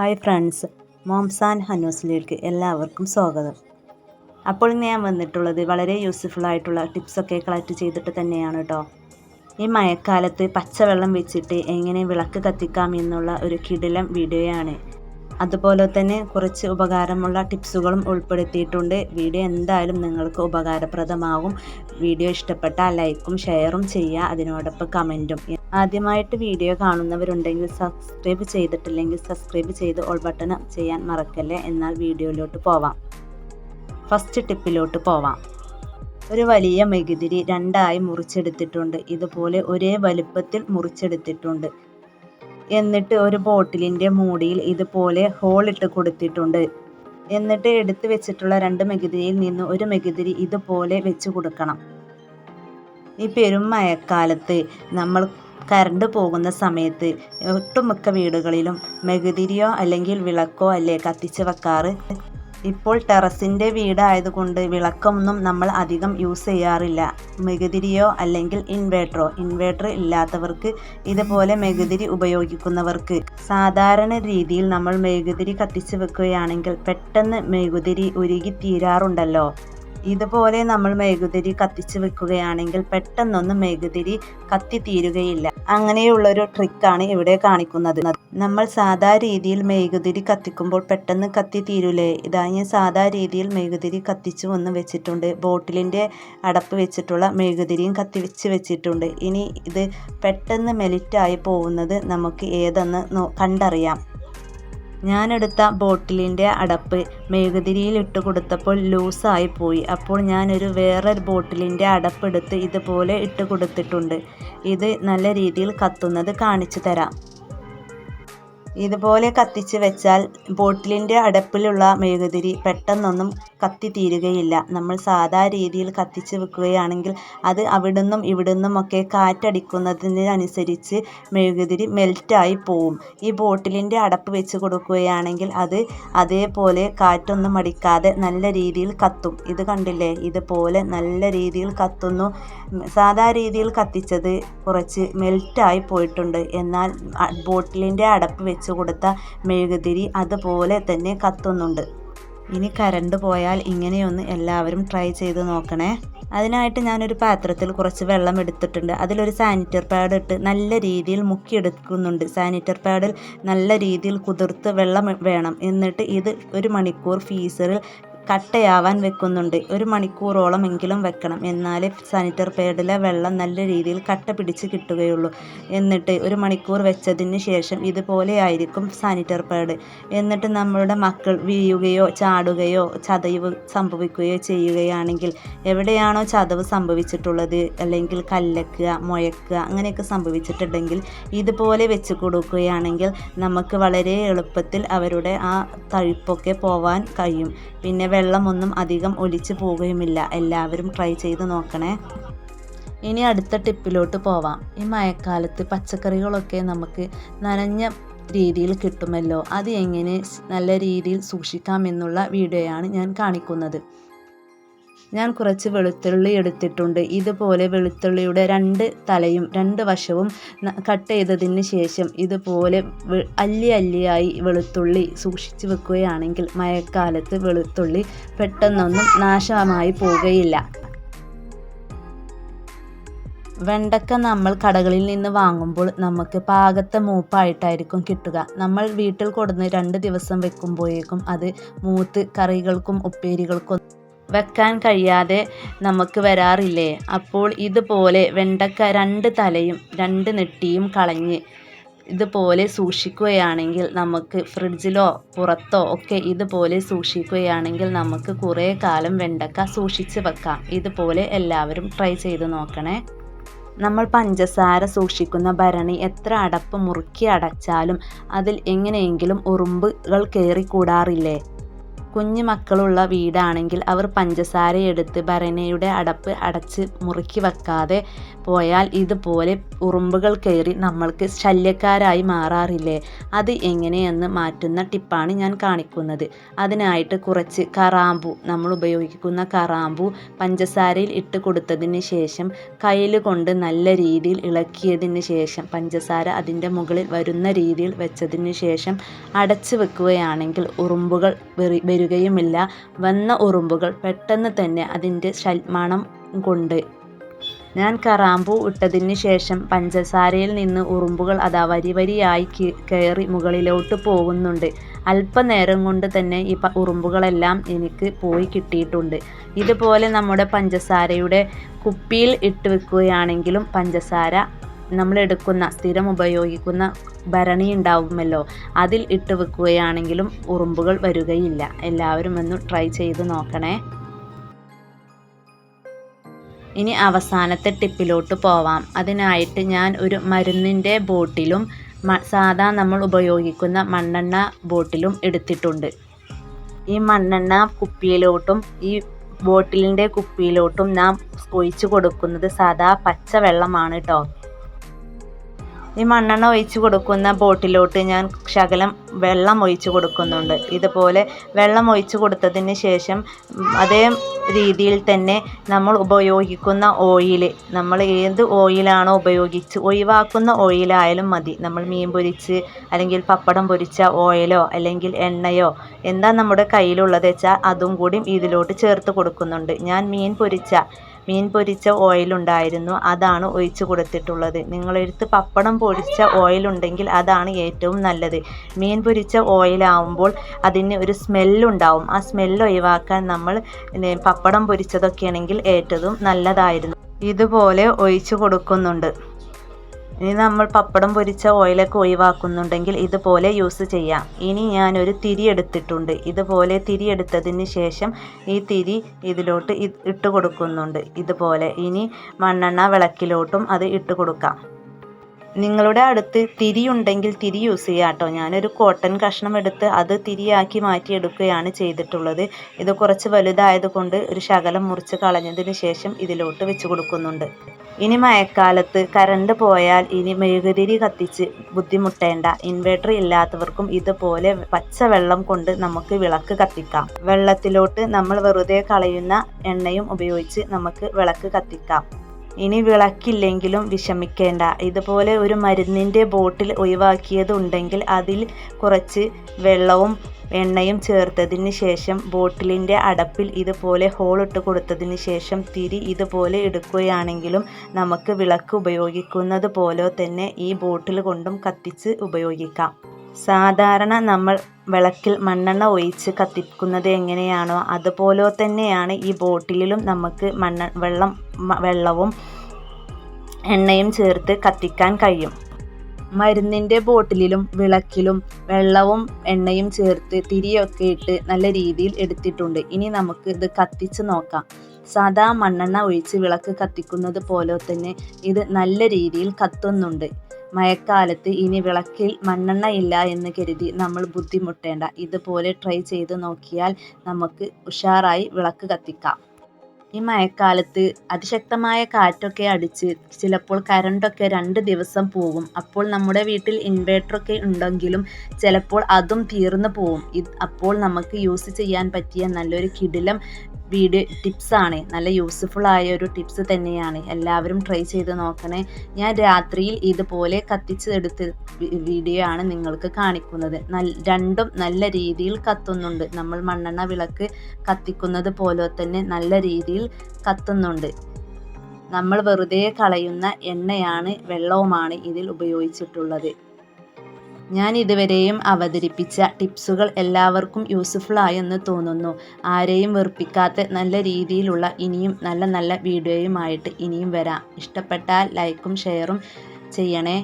Hi friends moms and ഹനൂസിലേക്ക് എല്ലാവർക്കും സ്വാഗതം. അപ്പോൾ ഞാൻ വന്നിട്ടുള്ളത് വളരെ യൂസ്ഫുൾ ആയിട്ടുള്ള ടിപ്സൊക്കെ കളക്ട് ചെയ്തിട്ട് തന്നെയാണ് കേട്ടോ ഈ മഴക്കാലത്ത് പച്ചവെള്ളം വെച്ചിട്ട് എങ്ങനെ വിളക്ക് കത്തിക്കാം എന്നുള്ള ഒരു കിടിലം വീഡിയോയാണ് അതുപോലെ തന്നെ കുറച്ച് ഉപകാരമുള്ള ടിപ്സുകളും ഉൾപ്പെടുത്തിയിട്ടുണ്ട്. വീഡിയോ എന്തായാലും നിങ്ങൾക്ക് ഉപകാരപ്രദമാകും. വീഡിയോ ഇഷ്ടപ്പെട്ടാൽ ലൈക്കും ഷെയറും ചെയ്യുക അതിനോടൊപ്പം കമന്റും. ആദ്യമായിട്ട് വീഡിയോ കാണുന്നവരുണ്ടെങ്കിൽ സബ്സ്ക്രൈബ് ചെയ്തിട്ടില്ലെങ്കിൽ സബ്സ്ക്രൈബ് ചെയ്ത് ഓൾ ബട്ടൺ ചെയ്യാൻ മറക്കല്ലേ? എന്നാൽ വീഡിയോയിലോട്ട് പോവാം. ഫസ്റ്റ് ടിപ്പിലോട്ട് പോവാം. ഒരു വലിയ മെഴുകുതിരി രണ്ടായി മുറിച്ചെടുത്തിട്ടുണ്ട്. ഇതുപോലെ ഒരേ വലുപ്പത്തിൽ മുറിച്ചെടുത്തിട്ടുണ്ട്. എന്നിട്ട് ഒരു ബോട്ടിലിന്റെ മൂടിയിൽ ഇതുപോലെ ഹോൾ ഇട്ട് കൊടുത്തിട്ടുണ്ട്. എന്നിട്ട് എടുത്തു വെച്ചിട്ടുള്ള രണ്ട് മെഴുകുതിരിയിൽ നിന്ന് ഒരു മെഴുകുതിരി ഇതുപോലെ വെച്ച് കൊടുക്കണം. ഈ പെരും മഴക്കാലത്ത് നമ്മൾ കറണ്ട് പോകുന്ന സമയത്ത് ഒട്ടുമിക്ക വീടുകളിലും മെഴുകുതിരിയോ അല്ലെങ്കിൽ വിളക്കോ അല്ലേ കത്തിച്ച് വെക്കാറ്? ഇപ്പോൾ ടെറസിന്റെ വീടായതുകൊണ്ട് വിളക്കൊന്നും നമ്മൾ അധികം യൂസ് ചെയ്യാറില്ല. മെഴുകുതിരിയോ അല്ലെങ്കിൽ ഇൻവേർട്ടറോ. ഇൻവേർട്ടർ ഇല്ലാത്തവർക്ക് ഇതുപോലെ മെഴുകുതിരി ഉപയോഗിക്കുന്നവർക്ക്. സാധാരണ രീതിയിൽ നമ്മൾ മെഴുകുതിരി കത്തിച്ച് വെക്കുകയാണെങ്കിൽ പെട്ടെന്ന് മെഴുകുതിരി ഉരുകി തീരാറുണ്ടല്ലോ. ഇതുപോലെ നമ്മൾ മെഴുകുതിരി കത്തിച്ച് വെക്കുകയാണെങ്കിൽ പെട്ടെന്നൊന്നും മെഴുകുതിരി കത്തി തീരുകയില്ല. അങ്ങനെയുള്ളൊരു ട്രിക്കാണ് ഇവിടെ കാണിക്കുന്നത്. നമ്മൾ സാധാ രീതിയിൽ മെഴുകുതിരി കത്തിക്കുമ്പോൾ പെട്ടെന്ന് കത്തി തീരൂലേ? ഇതാ ഞാൻ സാധാ രീതിയിൽ മെഴുകുതിരി കത്തിച്ചു വന്ന് വെച്ചിട്ടുണ്ട്. ബോട്ടിലിന്റെ അടപ്പ് വെച്ചിട്ടുള്ള മെഴുകുതിരിയും കത്തിച്ച് വെച്ചിട്ടുണ്ട്. ഇനി ഇത് പെട്ടെന്ന് മെലിറ്റായി പോകുന്നത് നമുക്ക് ഏതെന്ന് കണ്ടറിയാം. ഞാനെടുത്ത ബോട്ടിലിന്റെ അടപ്പ് മെഴുകുതിരിയിൽ ഇട്ട് കൊടുത്തപ്പോൾ ലൂസായി പോയി. അപ്പോൾ ഞാനൊരു വേറൊരു ബോട്ടിലിന്റെ അടപ്പെടുത്ത് ഇതുപോലെ ഇട്ട് കൊടുത്തിട്ടുണ്ട്. ഇത് നല്ല രീതിയിൽ കത്തുന്നത് കാണിച്ചു തരാം. ഇതുപോലെ കത്തിച്ച് വെച്ചാൽ ബോട്ടിലിന്റെ അടപ്പിലുള്ള മെഴുകുതിരി പെട്ടെന്നൊന്നും കത്തി തീരുകയില്ല നമ്മൾ സാധാ രീതിയിൽ കത്തിച്ച് വെക്കുകയാണെങ്കിൽ അത് അവിടുന്നും ഒക്കെ കാറ്റടിക്കുന്നതിനനുസരിച്ച് മെഴുകുതിരി മെൽറ്റായി പോവും. ഈ ബോട്ടിലിന്റെ അടപ്പ് വെച്ച് കൊടുക്കുകയാണെങ്കിൽ അത് അതേപോലെ കാറ്റൊന്നും അടിക്കാതെ നല്ല രീതിയിൽ കത്തും. ഇത് കണ്ടില്ലേ? ഇതുപോലെ നല്ല രീതിയിൽ കത്തുന്നു. സാധാ രീതിയിൽ കത്തിച്ചത് കുറച്ച് മെൽറ്റായി പോയിട്ടുണ്ട്. എന്നാൽ ബോട്ടിലിന്റെ അടപ്പ് വെച്ച് കൊടുത്ത മെഴുകുതിരി അതുപോലെ തന്നെ കത്തുന്നുണ്ട്. ഇനി കരണ്ട് പോയാൽ ഇങ്ങനെയൊന്ന് എല്ലാവരും ട്രൈ ചെയ്ത് നോക്കണേ. അതിനായിട്ട് ഞാനൊരു പാത്രത്തിൽ കുറച്ച് വെള്ളം എടുത്തിട്ടുണ്ട്. അതിലൊരു സാനിറ്റർ പാഡ് ഇട്ട് നല്ല രീതിയിൽ മുക്കിയെടുക്കുന്നുണ്ട് സാനിറ്റർ പാഡിൽ നല്ല രീതിയിൽ കുതിർത്ത് വെള്ളം വേണം. എന്നിട്ട് ഇത് ഒരു മണിക്കൂർ ഫീസറിൽ കട്ടയാവാൻ വെക്കുന്നുണ്ട്. ഒരു മണിക്കൂറോളം എങ്കിലും വെക്കണം. എന്നാലേ സാനിറ്റർ പാഡിലെ വെള്ളം നല്ല രീതിയിൽ കട്ട പിടിച്ച് കിട്ടുകയുള്ളൂ. എന്നിട്ട് ഒരു മണിക്കൂർ വെച്ചതിന് ശേഷം ഇതുപോലെ ആയിരിക്കും സാനിറ്ററി പാഡ്. എന്നിട്ട് നമ്മളുടെ മക്കൾ വീഴുകയോ ചാടുകയോ ചതവ് സംഭവിക്കുകയോ ചെയ്യുകയാണെങ്കിൽ എവിടെയാണോ ചതവ് സംഭവിച്ചിട്ടുള്ളത് അല്ലെങ്കിൽ കല്ലക്കുക മുഴക്കുക അങ്ങനെയൊക്കെ സംഭവിച്ചിട്ടുണ്ടെങ്കിൽ ഇതുപോലെ വെച്ച് കൊടുക്കുകയാണെങ്കിൽ നമുക്ക് വളരെ എളുപ്പത്തിൽ അവരുടെ ആ തഴുപ്പൊക്കെ പോവാൻ കഴിയും. പിന്നെ വെള്ളമൊന്നും അധികം ഒലിച്ചു പോവുകയുമില്ല. എല്ലാവരും ട്രൈ ചെയ്ത് നോക്കണേ. ഇനി അടുത്ത ടിപ്പിലോട്ട് പോവാം. ഈ മഴക്കാലത്ത് പച്ചക്കറികളൊക്കെ നമുക്ക് നനഞ്ഞ രീതിയിൽ കിട്ടുമല്ലോ. അത് എങ്ങനെ നല്ല രീതിയിൽ സൂക്ഷിക്കാമെന്നുള്ള വീഡിയോയാണ് ഞാൻ കാണിക്കുന്നത്. ഞാൻ കുറച്ച് വെളുത്തുള്ളി എടുത്തിട്ടുണ്ട്. ഇതുപോലെ വെളുത്തുള്ളിയുടെ രണ്ട് തലയും രണ്ട് വശവും കട്ട് ചെയ്തതിന് ശേഷം ഇതുപോലെ അല്ലി അല്ലിയായി വെളുത്തുള്ളി സൂക്ഷിച്ചു വെക്കുകയാണെങ്കിൽ മഴക്കാലത്ത് വെളുത്തുള്ളി പെട്ടെന്നൊന്നും നാശമായി പോവുകയില്ല. വെണ്ടക്ക നമ്മൾ കടകളിൽ നിന്ന് വാങ്ങുമ്പോൾ നമുക്ക് പാകത്തെ മൂപ്പായിട്ടായിരിക്കും കിട്ടുക. നമ്മൾ വീട്ടിൽ കൊടുന്ന് രണ്ട് ദിവസം വെക്കുമ്പോഴേക്കും അത് മൂത്ത് കറികൾക്കും ഉപ്പേരികൾക്കും വെക്കാൻ കഴിയാതെ നമുക്ക് വരാറില്ലേ? അപ്പോൾ ഇതുപോലെ വെണ്ടക്ക രണ്ട് തലയും രണ്ട് നെട്ടിയും കളഞ്ഞ് ഇതുപോലെ സൂക്ഷിക്കുകയാണെങ്കിൽ നമുക്ക് ഫ്രിഡ്ജിലോ പുറത്തോ ഒക്കെ ഇതുപോലെ സൂക്ഷിക്കുകയാണെങ്കിൽ നമുക്ക് കുറേ കാലം വെണ്ടക്ക സൂക്ഷിച്ച് വെക്കാം. ഇതുപോലെ എല്ലാവരും ട്രൈ ചെയ്ത് നോക്കണേ. നമ്മൾ പഞ്ചസാര സൂക്ഷിക്കുന്ന ഭരണി എത്ര അടപ്പ് മുറുക്കി അടച്ചാലും അതിൽ എങ്ങനെയെങ്കിലും ഉറുമ്പുകൾ കയറിക്കൂടാറില്ലേ കുഞ്ഞു മക്കളുള്ള വീടാണെങ്കിൽ അവർ പഞ്ചസാരയെടുത്ത് ഭരണയുടെ അടപ്പ് അടച്ച് മുറുക്കി വെക്കാതെ പോയാൽ ഇതുപോലെ ഉറുമ്പുകൾ കയറി നമ്മൾക്ക് ശല്യക്കാരായി മാറാറില്ലേ? അത് എങ്ങനെയെന്ന് മാറ്റുന്ന ടിപ്പാണ് ഞാൻ കാണിക്കുന്നത്. അതിനായിട്ട് കുറച്ച് കറാമ്പു നമ്മൾ ഉപയോഗിക്കുന്ന കറാമ്പു പഞ്ചസാരയിൽ ഇട്ട് കൊടുത്തതിന് ശേഷം കയ്യിൽ കൊണ്ട് നല്ല രീതിയിൽ ഇളക്കിയതിന് ശേഷം പഞ്ചസാര അതിന്റെ മുകളിൽ വരുന്ന രീതിയിൽ വെച്ചതിന് ശേഷം അടച്ചു വെക്കുകയാണെങ്കിൽ ഉറുമ്പുകൾ വരികയുമില്ല. വന്ന ഉറുമ്പുകൾ പെട്ടെന്ന് തന്നെ അതിന്റെ മണം കൊണ്ട് ഞാൻ കറാമ്പൂ ഇട്ടതിന് ശേഷം പഞ്ചസാരയിൽ നിന്ന് ഉറുമ്പുകൾ അതാ വരി വരിയായി കയറി മുകളിലോട്ട് പോകുന്നുണ്ട്. അല്പനേരം കൊണ്ട് തന്നെ ഈ ഉറുമ്പുകളെല്ലാം എനിക്ക് പോയി കിട്ടിയിട്ടുണ്ട്. ഇതുപോലെ നമ്മുടെ പഞ്ചസാരയുടെ കുപ്പിയിൽ ഇട്ട് വെക്കുകയാണെങ്കിലും പഞ്ചസാര നമ്മൾ എടുക്കുന്ന സ്ഥിരം ഉപയോഗിക്കുന്ന ഭരണി ഉണ്ടാവുമല്ലോ. അതിൽ ഇട്ട് വെക്കുകയാണെങ്കിലും ഉറുമ്പുകൾ വരികയില്ല. എല്ലാവരും ഒന്ന് ട്രൈ ചെയ്ത് നോക്കണേ. ഇനി അവസാനത്തെ ടിപ്പിലോട്ട് പോവാം. അതിനായിട്ട് ഞാൻ ഒരു മരുന്നിന്റെ ബോട്ടിലും സാധാ നമ്മൾ ഉപയോഗിക്കുന്ന മണ്ണെണ്ണ ബോട്ടിലും എടുത്തിട്ടുണ്ട്. ഈ മണ്ണെണ്ണ കുപ്പിയിലോട്ടും ഈ ബോട്ടിലിന്റെ കുപ്പിയിലോട്ടും നാം ഒഴിച്ചു കൊടുക്കുന്നത് സാധാ പച്ച വെള്ളമാണ് കേട്ടോ ഈ മണ്ണെണ്ണ ഒഴിച്ച് കൊടുക്കുന്ന ബോട്ടിലോട്ട് ഞാൻ ശകലം വെള്ളം ഒഴിച്ച് കൊടുക്കുന്നുണ്ട്. ഇതുപോലെ വെള്ളം ഒഴിച്ച് കൊടുത്തതിന് ശേഷം അതേ രീതിയിൽ തന്നെ നമ്മൾ ഉപയോഗിക്കുന്ന ഓയിൽ നമ്മൾ ഏത് ഓയിലാണോ ഉപയോഗിച്ച് ഒഴിവാക്കുന്ന ഓയിലായാലും മതി. നമ്മൾ മീൻ പൊരിച്ച് അല്ലെങ്കിൽ പപ്പടം പൊരിച്ച ഓയിലോ അല്ലെങ്കിൽ എണ്ണയോ എന്താ നമ്മുടെ കയ്യിലുള്ളത് വെച്ചാൽ അതും കൂടി ഇതിലോട്ട് ചേർത്ത് കൊടുക്കുന്നുണ്ട്. ഞാൻ മീൻ പൊരിച്ച മീൻ പൊരിച്ച ഓയിലുണ്ടായിരുന്നു അതാണ് ഒഴിച്ച് കൊടുത്തിട്ടുള്ളത്. നിങ്ങളെടുത്ത് പപ്പടം പൊരിച്ച ഓയിലുണ്ടെങ്കിൽ അതാണ് ഏറ്റവും നല്ലത്. മീൻ പൊരിച്ച ഓയിലാവുമ്പോൾ അതിന് ഒരു സ്മെല്ലുണ്ടാവും ആ സ്മെല്ല് ഒഴിവാക്കാൻ നമ്മൾ പപ്പടം പൊരിച്ചതൊക്കെയാണെങ്കിൽ ഏറ്റതും നല്ലതായിരുന്നു. ഇതുപോലെ ഒഴിച്ചു കൊടുക്കുന്നുണ്ട്. ഇനി നമ്മൾ പപ്പടം പൊരിച്ച ഓയിലൊക്കെ ഒഴിവാക്കുന്നുണ്ടെങ്കിൽ ഇതുപോലെ യൂസ് ചെയ്യാം. ഇനി ഞാനൊരു തിരി എടുത്തിട്ടുണ്ട്. ഇതുപോലെ തിരി എടുത്തതിന് ശേഷം ഈ തിരി ഇതിലോട്ട് ഇട്ട് കൊടുക്കുന്നുണ്ട്. ഇതുപോലെ. ഇനി മണ്ണെണ്ണ വിളക്കിലോട്ടും അത് ഇട്ട് കൊടുക്കാം. നിങ്ങളുടെ അടുത്ത് തിരി ഉണ്ടെങ്കിൽ തിരി യൂസ് ചെയ്യാം കേട്ടോ. ഞാനൊരു കോട്ടൺ കഷ്ണം എടുത്ത് അത് തിരിയാക്കി മാറ്റിയെടുക്കുകയാണ് ചെയ്തിട്ടുള്ളത്. ഇത് കുറച്ച് വലുതായത് കൊണ്ട് ഒരു ശകലം മുറിച്ച് കളഞ്ഞതിന് ശേഷം ഇതിലോട്ട് വെച്ച് കൊടുക്കുന്നുണ്ട്. ഇനി മഴക്കാലത്ത് കറണ്ട് പോയാൽ ഇനി മെഴുകുതിരി കത്തിച്ച് ബുദ്ധിമുട്ടേണ്ട. ഇൻവെർട്ടർ ഇല്ലാത്തവർക്കും ഇതുപോലെ പച്ചവെള്ളം കൊണ്ട് നമുക്ക് വിളക്ക് കത്തിക്കാം. വെള്ളത്തിലോട്ട് നമ്മൾ വെറുതെ കളയുന്ന എണ്ണയും ഉപയോഗിച്ച് നമുക്ക് വിളക്ക് കത്തിക്കാം. ഇനി വിളക്കില്ലെങ്കിലും വിഷമിക്കേണ്ട. ഇതുപോലെ ഒരു മരുന്നിന്റെ ബോട്ടിൽ ഒഴിവാക്കിയതുണ്ടെങ്കിൽ അതിൽ കുറച്ച് വെള്ളവും എണ്ണയും ചേർത്തതിന് ശേഷം ബോട്ടിലിന്റെ അടപ്പിൽ ഇതുപോലെ ഹോളിട്ട് കൊടുത്തതിന് ശേഷം തിരി ഇതുപോലെ എടുക്കുകയാണെങ്കിലും നമുക്ക് വിളക്ക് ഉപയോഗിക്കുന്നത് പോലെ തന്നെ ഈ ബോട്ടിൽ കൊണ്ടും കത്തിച്ച് ഉപയോഗിക്കാം. സാധാരണ നമ്മൾ വിളക്കിൽ മണ്ണെണ്ണ ഒഴിച്ച് കത്തിക്കുന്നത് എങ്ങനെയാണോ അതുപോലെ തന്നെയാണ് ഈ ബോട്ടിലും നമുക്ക് മണ്ണ വെള്ളം വെള്ളവും എണ്ണയും ചേർത്ത് കത്തിക്കാൻ കഴിയും. മരുന്നിന്റെ ബോട്ടിലിലും വിളക്കിലും വെള്ളവും എണ്ണയും ചേർത്ത് തിരിയൊക്കെ ഇട്ട് നല്ല രീതിയിൽ എടുത്തിട്ടുണ്ട്. ഇനി നമുക്ക് ഇത് കത്തിച്ച് നോക്കാം. സാധാ മണ്ണെണ്ണ ഒഴിച്ച് വിളക്ക് കത്തിക്കുന്നത് പോലെ തന്നെ ഇത് നല്ല രീതിയിൽ കത്തുന്നുണ്ട്. മഴക്കാലത്ത് ഇനി വിളക്കിൽ മണ്ണെണ്ണ ഇല്ല എന്ന് കരുതി നമ്മൾ ബുദ്ധിമുട്ടേണ്ട. ഇതുപോലെ ട്രൈ ചെയ്ത് നോക്കിയാൽ നമുക്ക് ഉഷാറായി വിളക്ക് കത്തിക്കാം. ഈ മഴക്കാലത്ത് അതിശക്തമായ കാറ്റൊക്കെ അടിച്ച് ചിലപ്പോൾ കറണ്ടൊക്കെ രണ്ട് ദിവസം പോകും. അപ്പോൾ നമ്മുടെ വീട്ടിൽ ഇൻവേർട്ടറൊക്കെ ഉണ്ടെങ്കിലും ചിലപ്പോൾ അതും തീർന്നു പോകും. അപ്പോൾ നമുക്ക് യൂസ് ചെയ്യാൻ പറ്റിയ നല്ലൊരു കിടിലം വീഡിയോ ടിപ്സാണ്. നല്ല യൂസ്ഫുൾ ആയ ഒരു ടിപ്സ് തന്നെയാണ്. എല്ലാവരും ട്രൈ ചെയ്ത് നോക്കണേ. ഞാൻ രാത്രിയിൽ ഇതുപോലെ കത്തിച്ച് എടുത്ത് വീഡിയോ ആണ് നിങ്ങൾക്ക് കാണിക്കുന്നത്. രണ്ടും നല്ല രീതിയിൽ കത്തുന്നുണ്ട്. നമ്മൾ മണ്ണെണ്ണ വിളക്ക് കത്തിക്കുന്നത് പോലെ തന്നെ നല്ല രീതിയിൽ കത്തുന്നുണ്ട്. നമ്മൾ വെറുതെ കളയുന്ന എണ്ണയാണ് വെള്ളവുമാണ് ഇതിൽ ഉപയോഗിച്ചിട്ടുള്ളത്. ഞാൻ ഇതുവരെയും അവതരിപ്പിച്ച ടിപ്സുകൾ എല്ലാവർക്കും യൂസ്ഫുൾ ആയെന്ന് തോന്നുന്നു. ആരെയും വെറുപ്പിക്കാത്ത നല്ല രീതിയിലുള്ള ഇനിയും നല്ല നല്ല വീഡിയോയുമായിട്ട് ഇനിയും വരാം. ഇഷ്ടപ്പെട്ടാൽ ലൈക്കും ഷെയറും ചെയ്യണേ.